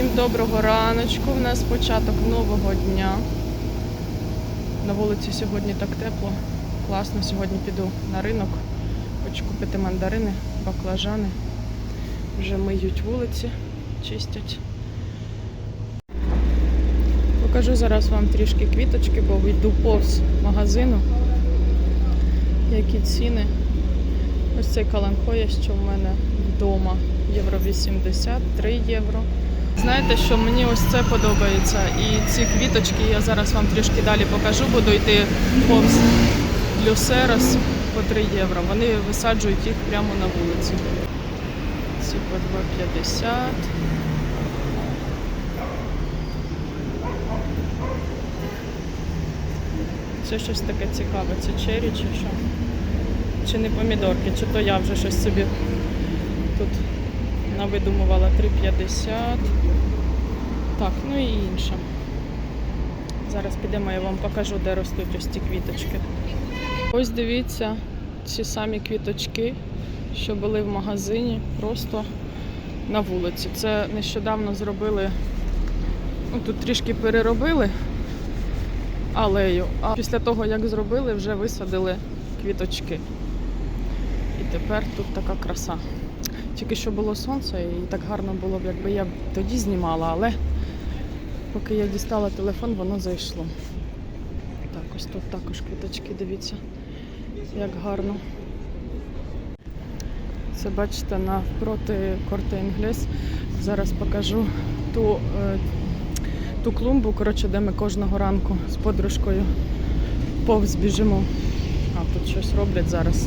Всім доброго раночку. У нас початок нового дня. На вулиці сьогодні так тепло. Класно. Сьогодні піду на ринок. Хочу купити мандарини, баклажани. Вже миють вулиці, чистять. Покажу зараз вам трішки квіточки, бо йду повз магазину. Які ціни. Ось цей каланхоя, що в мене вдома. Євро 80, 3 євро. Знаєте, що мені ось це подобається. І ці квіточки я зараз вам трішки далі покажу. Буду йти повз люсерос по 3 євро. Вони висаджують їх прямо на вулиці. Ці по 2,50. Це щось таке цікаве. Це чері чи що? Чи не помідорки, чи то я вже щось собі тут навидумувала 3,50. Так, ну і інше. Зараз підемо, я вам покажу, де ростуть ось ці квіточки. Ось дивіться, ці самі квіточки, що були в магазині, просто на вулиці. Це нещодавно зробили, ну тут трішки переробили алею, а після того, як зробили, вже висадили квіточки. І тепер тут така краса. Тільки що було сонце, і так гарно було б, якби я тоді знімала, але поки я дістала телефон, воно зайшло. Так, ось тут також квіточки, дивіться, як гарно. Це бачите навпроти Корте Інглес. Зараз покажу ту, е, ту клумбу, коротше, де ми кожного ранку з подружкою повз біжимо. А, тут щось роблять зараз.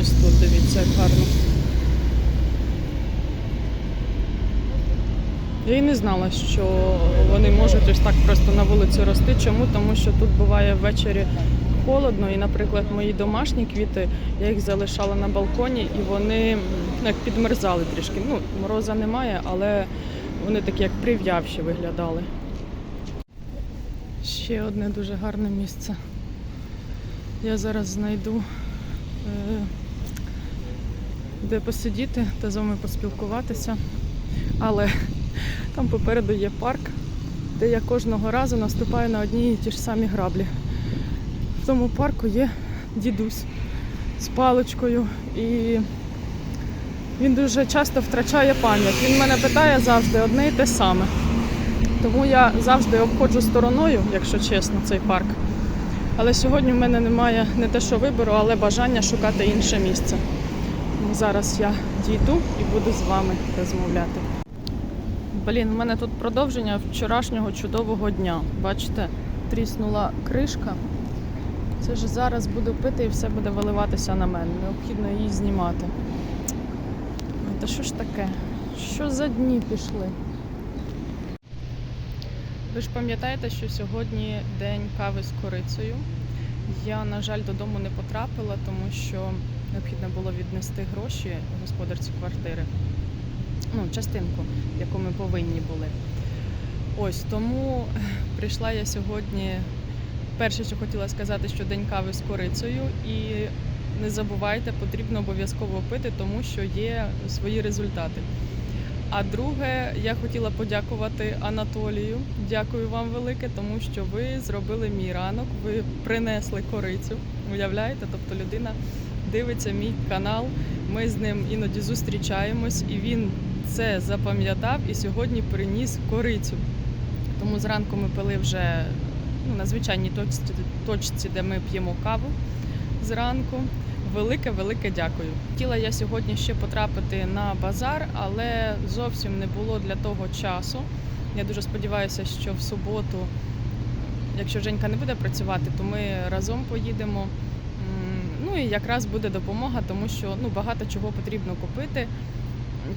Ось тут дивіться, як гарно. Я і не знала, що вони можуть ось так просто на вулиці рости. Чому? Тому що тут буває ввечері холодно, і, наприклад, мої домашні квіти, я їх залишала на балконі, і вони ну, як підмерзали трішки. Ну, мороза немає, але вони такі як прив'явші виглядали. Ще одне дуже гарне місце. Я зараз знайду, е, де посидіти та з вами поспілкуватися. Але там попереду є парк, де я кожного разу наступаю на одні і ті ж самі граблі. В тому парку є дідусь з паличкою, і він дуже часто втрачає пам'ять. Він мене питає завжди одне і те саме. Тому я завжди обходжу стороною, якщо чесно, цей парк. Але сьогодні в мене немає не те, що вибору, але бажання шукати інше місце. Зараз я дійду і буду з вами розмовляти. Блін, в мене тут продовження вчорашнього чудового дня. Бачите, тріснула кришка. Це ж зараз буду пити і все буде виливатися на мене. Необхідно її знімати. Та що ж таке? Що за дні пішли? Ви ж пам'ятаєте, що сьогодні день кави з корицею. Я, на жаль, додому не потрапила, тому що необхідно було віднести гроші господарці квартири. Ну, частинку, яку ми повинні були. Ось тому прийшла я сьогодні. Перше, що хотіла сказати, що день кави з корицею. І не забувайте, потрібно обов'язково пити, тому що є свої результати. А друге, я хотіла подякувати Анатолію. Дякую вам велике, тому що ви зробили мій ранок, ви принесли корицю. Уявляєте? Тобто людина дивиться мій канал. Ми з ним іноді зустрічаємось, і він це запам'ятав і сьогодні приніс корицю. Тому зранку ми пили вже ну, на звичайній точці, точці, де ми п'ємо каву зранку. Велике, велике дякую. Хотіла я сьогодні ще потрапити на базар, але зовсім не було для того часу. Я дуже сподіваюся, що в суботу, якщо Женька не буде працювати, то ми разом поїдемо. Ну і якраз буде допомога, тому що ну, багато чого потрібно купити.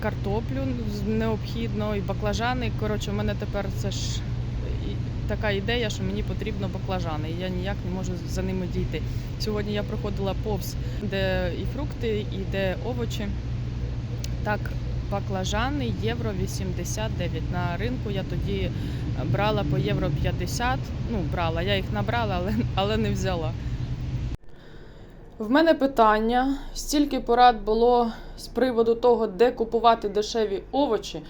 Картоплю необхідно, і баклажани. Коротше, у мене тепер це ж така ідея, що мені потрібно баклажани. і Я ніяк не можу за ними дійти. Сьогодні я проходила повз, де і фрукти, і де овочі. Так, баклажани євро 89. На ринку я тоді брала по євро 50. Ну, брала, я їх набрала, але, але не взяла. В мене питання: стільки порад було з приводу того, де купувати дешеві овочі.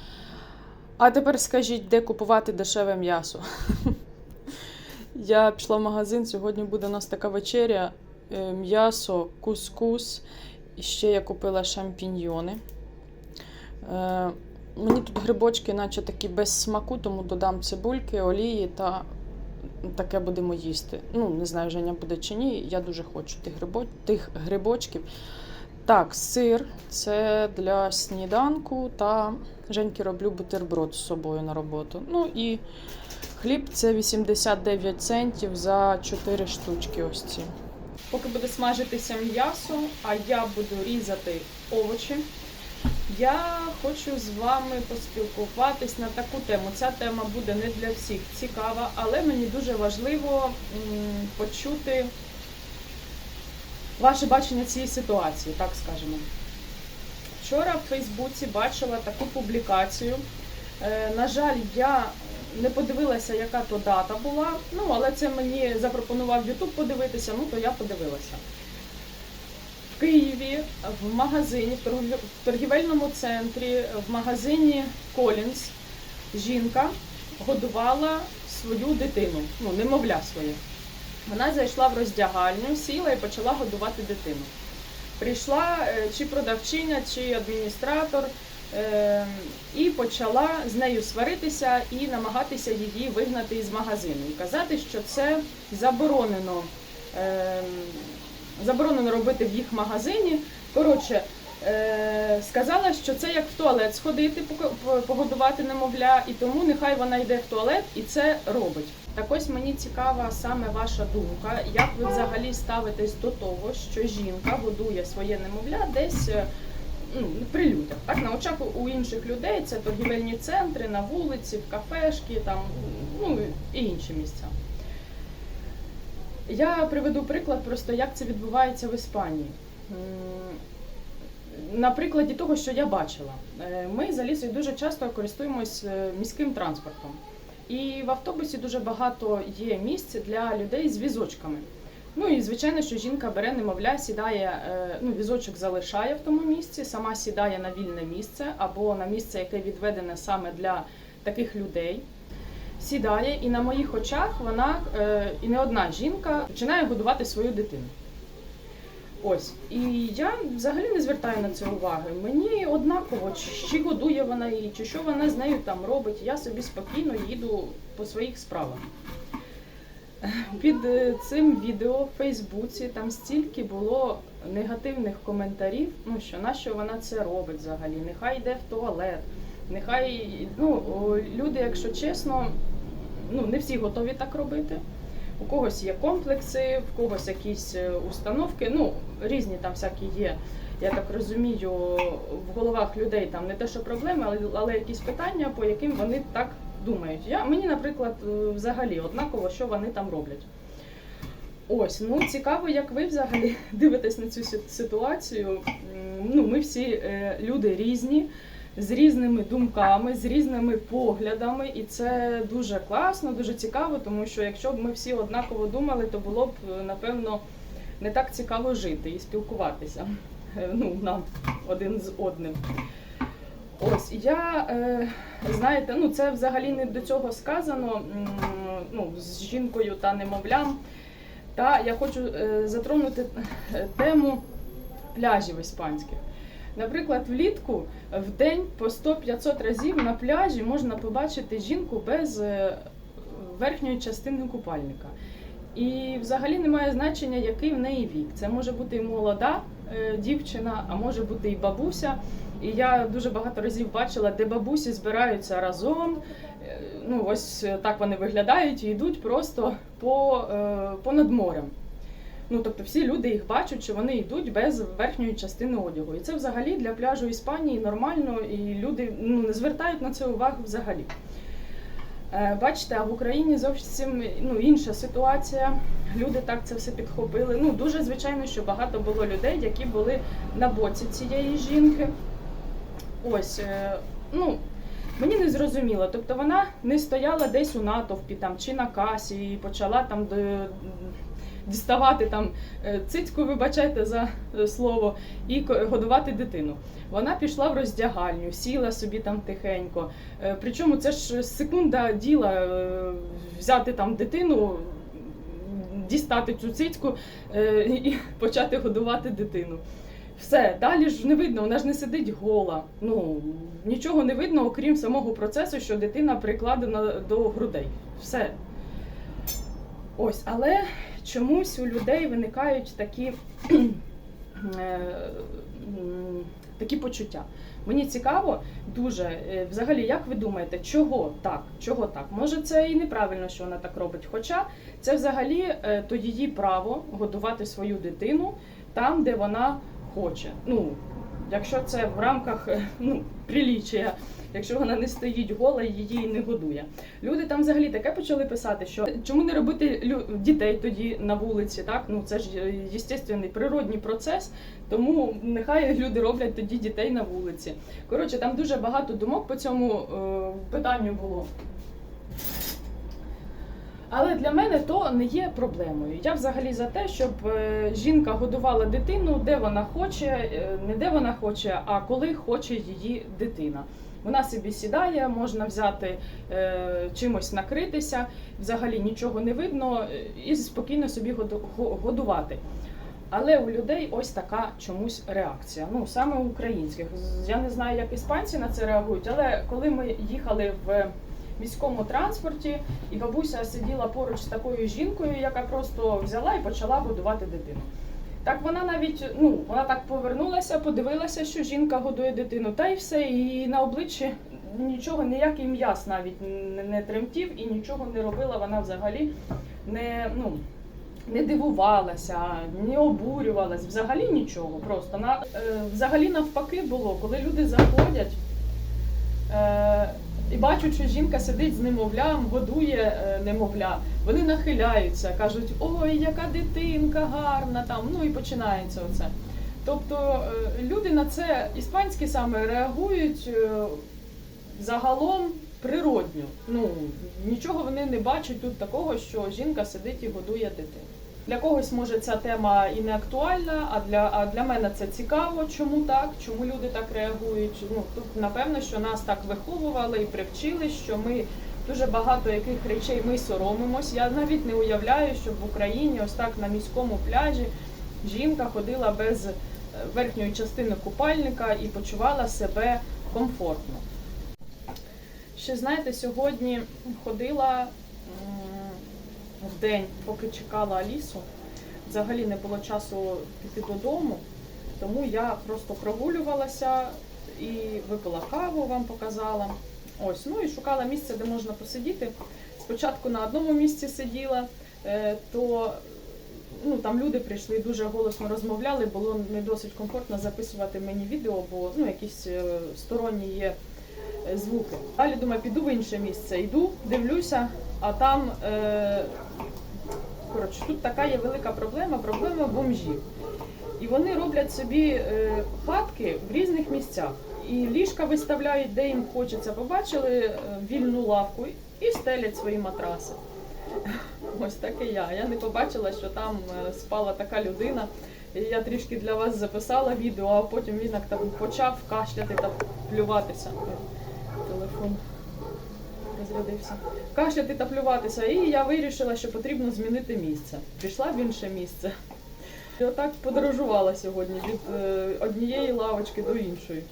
А тепер скажіть, де купувати дешеве м'ясо? Я пішла в магазин, сьогодні буде у нас така вечеря. е, М'ясо, кускус. І ще я купила шампіньйони. Е, Мені тут грибочки, наче такі без смаку, тому додам цибульки, олії та таке будемо їсти. Ну, не знаю, Женя буде чи ні. Я дуже хочу тих, грибо... тих грибочків. Так, сир це для сніданку та Женьки роблю бутерброд з собою на роботу. Ну і хліб це 89 центів за 4 штучки. Ось ці. Поки буде смажитися м'ясо, а я буду різати овочі. Я хочу з вами поспілкуватись на таку тему. Ця тема буде не для всіх цікава, але мені дуже важливо почути ваше бачення цієї ситуації, так скажемо. Вчора в Фейсбуці бачила таку публікацію. Е, на жаль, я не подивилася, яка то дата була. Ну, але це мені запропонував Ютуб подивитися, ну то я подивилася. Києві в магазині, в торгів- в торгівельному центрі, в магазині Колінс жінка годувала свою дитину, ну, немовля своє. Вона зайшла в роздягальню, сіла і почала годувати дитину. Прийшла е, чи продавчиня, чи адміністратор е, і почала з нею сваритися і намагатися її вигнати із магазину. І казати, що це заборонено, е, заборонено робити в їх магазині. Коротше, е, сказала, що це як в туалет сходити, погодувати немовля, і тому нехай вона йде в туалет і це робить. Так ось мені цікава саме ваша думка, як ви взагалі ставитесь до того, що жінка годує своє немовля десь е, ну, при людях, так на очах у інших людей це торгівельні центри, на вулиці, в кафешки, там ну і інші місця. Я приведу приклад просто, як це відбувається в Іспанії. На прикладі того, що я бачила, Е, ми з Алісою дуже часто користуємось е, міським транспортом. І в автобусі дуже багато є місць для людей з візочками. Ну і звичайно, що жінка бере немовля, сідає, е, ну, візочок залишає в тому місці, сама сідає на вільне місце або на місце, яке відведене саме для таких людей. Сідає, і на моїх очах вона е, і не одна жінка починає годувати свою дитину. Ось. І я взагалі не звертаю на це уваги. Мені однаково, чи, годує вона її, чи що вона з нею там робить. Я собі спокійно їду по своїх справах. Під е, цим відео в Фейсбуці там стільки було негативних коментарів, ну що нащо вона це робить взагалі, нехай йде в туалет, нехай ну, люди, якщо чесно, ну не всі готові так робити. У когось є комплекси, в когось якісь е, установки, ну різні там всякі є. Я так розумію, в головах людей там не те, що проблеми, але, але якісь питання, по яким вони так думають. Я, мені, наприклад, е, взагалі однаково, що вони там роблять. Ось, ну цікаво, як ви взагалі дивитесь на цю ситуацію. Ну, ми всі е, люди різні, з різними думками, з різними поглядами, і це дуже класно, дуже цікаво, тому що якщо б ми всі однаково думали, то було б е, напевно не так цікаво жити і спілкуватися. Е, Ну, нам один з одним. Ось я е, знаєте, ну це взагалі не до цього сказано. Ну, з жінкою та немовлям. Та я хочу затронути тему пляжів іспанських. Наприклад, влітку в день по 100-500 разів на пляжі можна побачити жінку без е, верхньої частини купальника. І взагалі немає значення, який в неї вік. Це може бути і молода е, дівчина, а може бути і бабуся. І я дуже багато разів бачила, де бабусі збираються разом. Е, Ну, ось так вони виглядають і йдуть просто по, понад морем. Ну, тобто всі люди їх бачать, що вони йдуть без верхньої частини одягу. І це взагалі для пляжу Іспанії нормально, і люди ну, не звертають на це увагу взагалі. Е, Бачите, а в Україні зовсім ну, інша ситуація. Люди так це все підхопили. Ну, дуже звичайно, що багато було людей, які були на боці цієї жінки. Ось, е, ну, мені не зрозуміло. Тобто вона не стояла десь у натовпі там, чи на касі і почала там діставати там е, цицьку, вибачайте за е, слово, і годувати дитину. Вона пішла в роздягальню, сіла собі там тихенько. Е, Причому це ж секунда діла взяти там дитину, дістати цю цицьку і почати годувати дитину. Все, далі ж не видно, вона ж не сидить гола. Ну нічого не видно, окрім самого процесу, що дитина прикладена до грудей. Все. Ось, але чомусь у людей виникають такі, е, такі почуття. Мені цікаво дуже, е, взагалі, як ви думаєте, чого так? Чого так? Може, це і неправильно, що вона так робить. Хоча це взагалі е, то її право годувати свою дитину там, де вона хоче. Ну, якщо це в рамках е, ну, приліччя, якщо вона не стоїть гола її не годує. Люди там взагалі таке почали писати, що чому не робити дітей тоді на вулиці, так? Ну це ж е, естественний природній процес, тому нехай люди роблять тоді дітей на вулиці. Коротше, там дуже багато думок по цьому е, питанню було. Але для мене то не є проблемою. Я взагалі за те, щоб е, жінка годувала дитину, де вона хоче, е, не де вона хоче, а коли хоче її дитина. Вона собі сідає, можна взяти е, чимось накритися, взагалі нічого не видно, е, і спокійно собі годувати. Але у людей ось така чомусь реакція. Ну саме у українських. Я не знаю, як іспанці на це реагують, але коли ми їхали в міському транспорті, і бабуся сиділа поруч з такою жінкою, яка просто взяла і почала годувати дитину. Так вона навіть ну вона так повернулася, подивилася, що жінка годує дитину, та й все. І на обличчі нічого, ніякий м'яс навіть не, тремтів і нічого не робила. Вона взагалі не ну. Не дивувалася, не обурювалась, взагалі нічого. Просто на е, взагалі навпаки було, коли люди заходять е, і бачать, що жінка сидить з немовлям, годує е, немовля. Вони нахиляються, кажуть, ой, яка дитинка гарна там. Ну і починається оце. Тобто е, люди на це іспанські саме реагують е, загалом природньо. Ну нічого вони не бачать тут такого, що жінка сидить і годує дитину. Для когось може ця тема і не актуальна, а для, а для мене це цікаво, чому так, чому люди так реагують. Ну тут напевно, що нас так виховували і привчили, що ми дуже багато яких речей ми соромимось. Я навіть не уявляю, щоб в Україні ось так на міському пляжі жінка ходила без е, верхньої частини купальника і почувала себе комфортно. Ще знаєте, сьогодні ходила в день, поки чекала Алісу. Взагалі не було часу піти додому, тому я просто прогулювалася і випила каву, вам показала. Ось, ну і шукала місце, де можна посидіти. Спочатку на одному місці сиділа, е, то ну, там люди прийшли і дуже голосно розмовляли, було не досить комфортно записувати мені відео, бо ну, якісь е, сторонні є е, звуки. Далі думаю, піду в інше місце. Йду, дивлюся, а там е, коротше, тут така є велика проблема, проблема бомжів. І вони роблять собі е, хатки в різних місцях. І ліжка виставляють, де їм хочеться. Побачили е, вільну лавку і стелять свої матраси. Ось так і я. Я не побачила, що там е, спала така людина. Я трішки для вас записала відео, а потім він як почав кашляти та плюватися. Телефон розрядився. Кашляти та плюватися. І я вирішила, що потрібно змінити місце. Пішла в інше місце. І отак подорожувала сьогодні від е, однієї лавочки до іншої.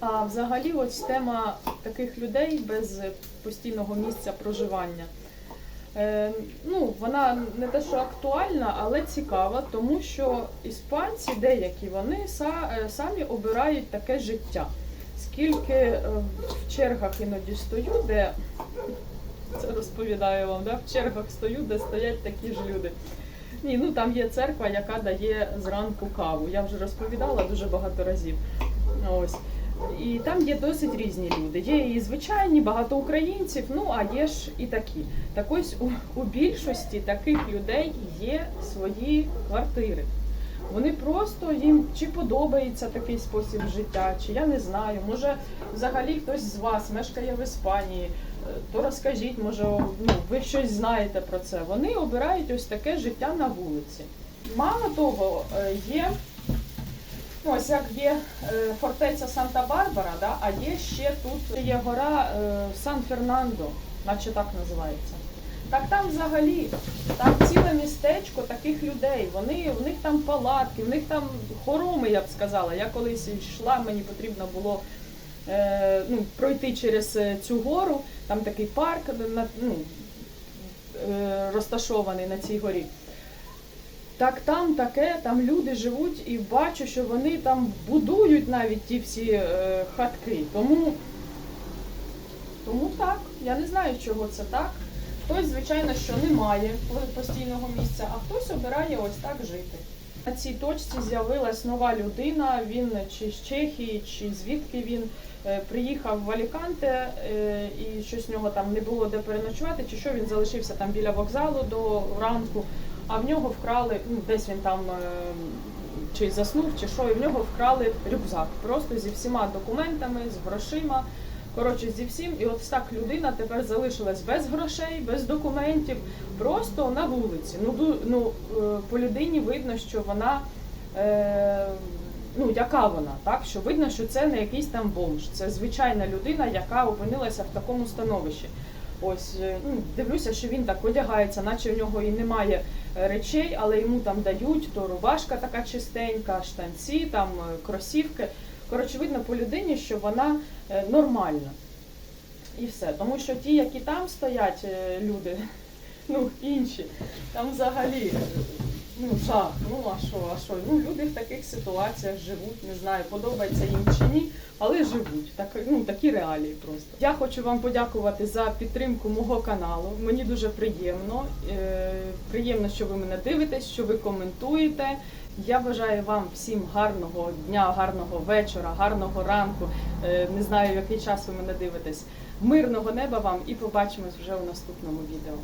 А взагалі, ось тема таких людей без постійного місця проживання. Е, ну, вона не те, що актуальна, але цікава, тому що іспанці, деякі вони са- е, самі обирають таке життя. Скільки е, в чергах іноді стою, де це розповідаю вам, да? в чергах стою, де стоять такі ж люди. Ні, ну там є церква, яка дає зранку каву. Я вже розповідала дуже багато разів. Ось. І там є досить різні люди. Є і звичайні, багато українців, ну а є ж і такі. Так ось у, у більшості таких людей є свої квартири. Вони просто їм чи подобається такий спосіб життя, чи я не знаю. Може, взагалі хтось з вас мешкає в Іспанії, е, то розкажіть, може, ну, ви щось знаєте про це. Вони обирають ось таке життя на вулиці. Мало того, е, є. Ну, ось як є е, фортеця Санта-Барбара, да, а є ще тут є гора Сан-Фернандо, наче так називається. Так там взагалі, там ціле містечко таких людей. Вони, в них там палатки, в них там хороми, я б сказала. Я колись йшла, мені потрібно було е, ну, пройти через е, цю гору, там такий парк ну, е, розташований на цій горі. Так там таке, там люди живуть і бачу, що вони там будують навіть ті всі е, хатки. Тому, тому так, я не знаю, чого це так. Хтось, звичайно, що не має постійного місця, а хтось обирає ось так жити. На цій точці з'явилась нова людина, він чи з Чехії, чи звідки він е, приїхав в Аліканте, е, і щось в нього там не було де переночувати, чи що він залишився там біля вокзалу до ранку, а в нього вкрали, ну десь він там е, чи заснув, чи що, і в нього вкрали рюкзак просто зі всіма документами, з грошима. Коротше, зі всім, і от так людина тепер залишилась без грошей, без документів, просто на вулиці. Ну, ну е, по людині видно, що вона. Е, Ну, яка вона, так? Що видно, що це не якийсь там бомж, це звичайна людина, яка опинилася в такому становищі. Ось е, ну, дивлюся, що він так одягається, наче в нього і немає е, речей, але йому там дають то рубашка така чистенька, штанці, там кросівки. Коротше, видно по людині, що вона е, нормальна. І все. Тому що ті, які там стоять е, люди, ну інші, там взагалі е, ну, жах. Ну а що, а що? Ну, люди в таких ситуаціях живуть, не знаю, подобається їм чи ні, але живуть. Так, ну, такі реалії просто. Я хочу вам подякувати за підтримку мого каналу. Мені дуже приємно. Приємно, що ви мене дивитесь, що ви коментуєте. Я бажаю вам всім гарного дня, гарного вечора, гарного ранку. Е, Не знаю, який час ви мене дивитесь. Мирного неба вам і побачимось вже у наступному відео.